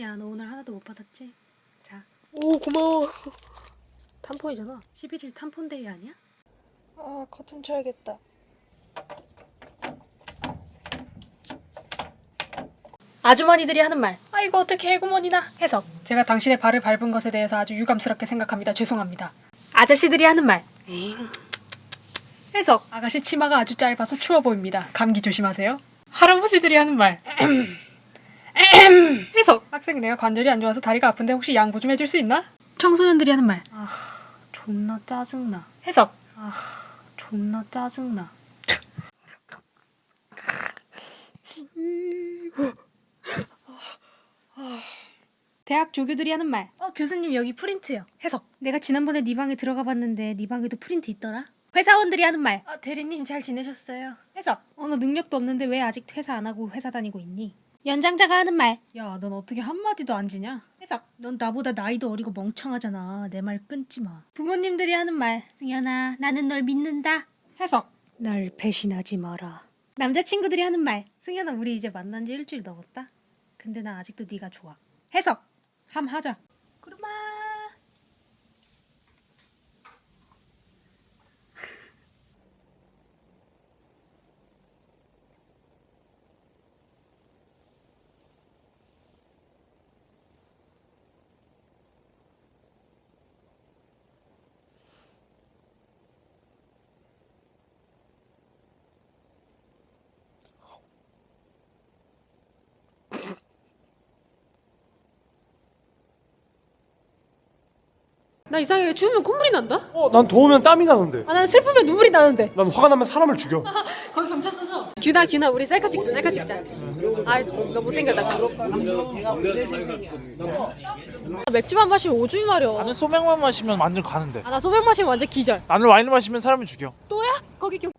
야, 너 오늘 하나도 못 받았지? 자, 오 고마워. 탐폰이잖아. 11일 탐폰데이 아니야? 아 커튼 쳐야겠다. 아주머니들이 하는 말. 아이고 어떻게 해구머니나 해석. 제가 당신의 발을 밟은 것에 대해서 아주 유감스럽게 생각합니다. 죄송합니다. 아저씨들이 하는 말. 해석. 아가씨 치마가 아주 짧아서 추워 보입니다. 감기 조심하세요. 할아버지들이 하는 말. 해석. 학생 내가 관절이 안 좋아서 다리가 아픈데 혹시 양보 좀 해줄 수 있나? 청소년들이 하는 말. 아, 존나 짜증나. 해석. 아, 존나 짜증나. 대학 조교들이 하는 말. 어, 교수님 여기 프린트요. 해석. 내가 지난번에 네 방에 들어가 봤는데 네 방에도 프린트 있더라. 회사원들이 하는 말. 어, 대리님 잘 지내셨어요? 해석. 어, 너 능력도 없는데 왜 아직 퇴사 안 하고 회사 다니고 있니? 연장자가 하는 말. 야, 넌 어떻게 한마디도 안 지냐? 해석. 넌 나보다 나이도 어리고 멍청하잖아. 내 말 끊지 마. 부모님들이 하는 말. 승현아, 나는 널 믿는다. 해석. 날 배신하지 마라. 남자친구들이 하는 말. 승현아, 우리 이제 만난 지 일주일 넘었다. 근데 나 아직도 네가 좋아. 해석. 함 하자. 나 이상하게 추우면 콧물이 난다? 어, 난 더우면 땀이 나는데. 아, 난 슬프면 눈물이 나는데. 난 화가 나면 사람을 죽여. 거기 경찰서죠? 규나, 규나, 우리 셀카 찍자, 셀카 찍자. 아, 너 못생겼다, 참. 아, 맥주만 마시면 오줌이 마려. 나는 소맥만 마시면 완전 가는데 아, 나 소맥 마시면 완전 기절. 나는 와인을 마시면 사람을 죽여 또야? 거기 경...